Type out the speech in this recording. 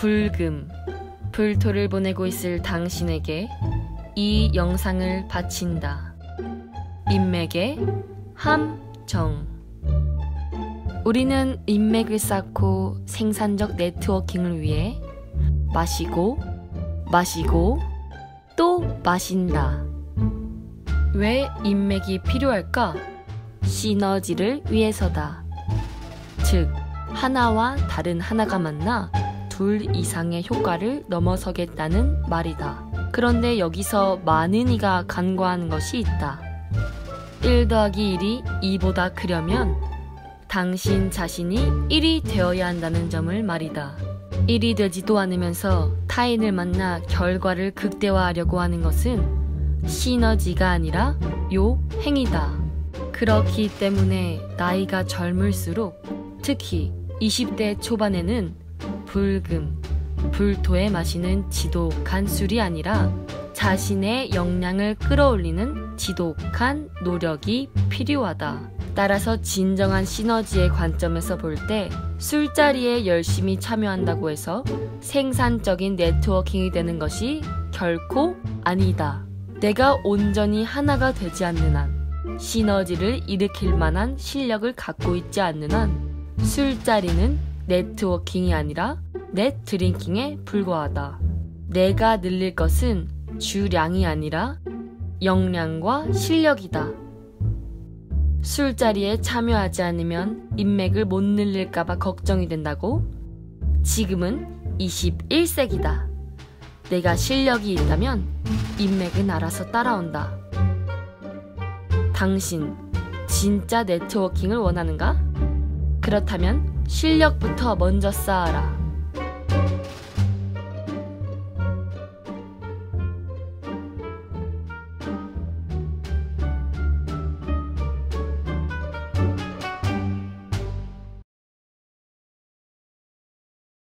불금, 불토를 보내고 있을 당신에게 이 영상을 바친다. 인맥의 함정. 우리는 인맥을 쌓고 생산적 네트워킹을 위해 마시고, 마시고, 또 마신다. 왜 인맥이 필요할까? 시너지를 위해서다. 즉, 하나와 다른 하나가 만나 둘 이상의 효과를 넘어서겠다는 말이다. 그런데 여기서 많은 이가 간과하는 것이 있다. 1 더하기 1이 2보다 크려면 당신 자신이 1이 되어야 한다는 점을 말이다. 1이 되지도 않으면서 타인을 만나 결과를 극대화하려고 하는 것은 시너지가 아니라 요 행위다. 그렇기 때문에 나이가 젊을수록 특히 20대 초반에는 불금, 불토에 마시는 지독한 술이 아니라 자신의 역량을 끌어올리는 지독한 노력이 필요하다. 따라서 진정한 시너지의 관점에서 볼 때 술자리에 열심히 참여한다고 해서 생산적인 네트워킹이 되는 것이 결코 아니다. 내가 온전히 하나가 되지 않는 한, 시너지를 일으킬 만한 실력을 갖고 있지 않는 한, 술자리는 네트워킹이 아니라 넷 드링킹에 불과하다. 내가 늘릴 것은 주량이 아니라 역량과 실력이다. 술자리에 참여하지 않으면 인맥을 못 늘릴까봐 걱정이 된다고? 지금은 21세기다. 내가 실력이 있다면 인맥은 알아서 따라온다. 당신, 진짜 네트워킹을 원하는가? 그렇다면 실력부터 먼저 쌓아라.